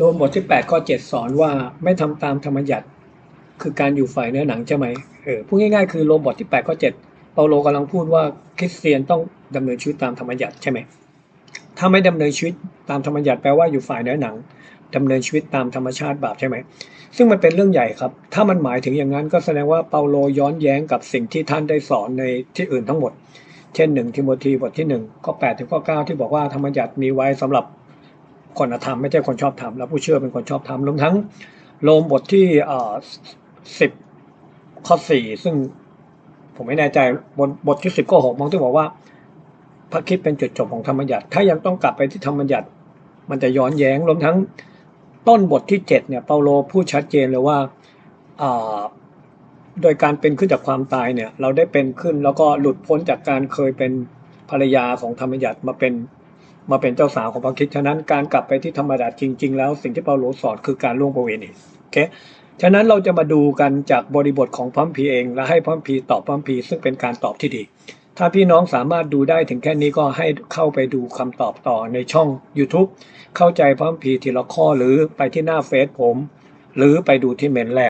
โดมบทที่8ข้อ7สอนว่าไม่ทำตามธรรมยัติคือการอยู่ฝ่ายเนื้อหนังใช่ไหมเออพูดง่ายๆคือโรมบทที่8ข้อ7เปาโลกำลังพูดว่าคริสเตียนต้องดำเนินชีวิตตามธรรมยัติใช่ไหมถ้าไม่ดำเนินชีวิตตามธรรมยัติแปลว่าอยู่ฝ่ายเนื้อหนังดำเนินชีวิตตามธรรมชาติบาปใช่ไหมซึ่งมันเป็นเรื่องใหญ่ครับ ถ้ามันหมายถึงอย่างนั้นก็แสดงว่าเปาโลย้อนแย้งกับสิ่งที่ท่านได้สอนในที่อื่นทั้งหมด เช่นหนึ่งทิโมธีบทที่หนึ่งข้อแปดถึงข้อเก้าที่บอกว่าธรรมยัติมีไว้สำหรับ คนธรรมไม่ใช่คนชอบธรรมแล้วผู้เชื่อเป็นคนชอบธรรมรวมทั้งโรมบทที่สิบข้อสี่ซึ่งผมไม่แน่ใจบทบทที่สิบข้อหกมองที่บอกว่า พระคิดเป็นจุดจบของธรรมยัติ ถ้ายังต้องกลับไปที่ธรรมยัติ มันจะย้อนแย้งรวมทั้งต้นบทที่เจ็ดเนี่ยเปาโลพูดชัดเจนเลยว่าอ่าโดยการเป็นขึ้นจากความตายเนี่ย เราได้เป็นขึ้นแล้วก็หลุดพ้นจากการเคยเป็นภรรยาของธรรมยัติมาเป็น มาเป็นเจ้าสาวของพระคิดฉะนั้นการกลับไปที่ธรรมยัติจริง ๆ แล้วสิ่งที่เปาโลสอนคือการล่วงประเวณีโอเคฉะนั้นเราจะมาดูกันจากบริบทของพัมภีเอง และให้พัมภีตอบพัมภีซึ่งเป็นการตอบที่ดี ถ้าพี่น้องสามารถดูได้ถึงแค่นี้ก็ให้เข้าไปดูคำตอบต่อในช่อง YouTube เข้าใจพัมภีทีละข้อหรือไปที่หน้าเฟซผม หรือไปดูที่เมนแรก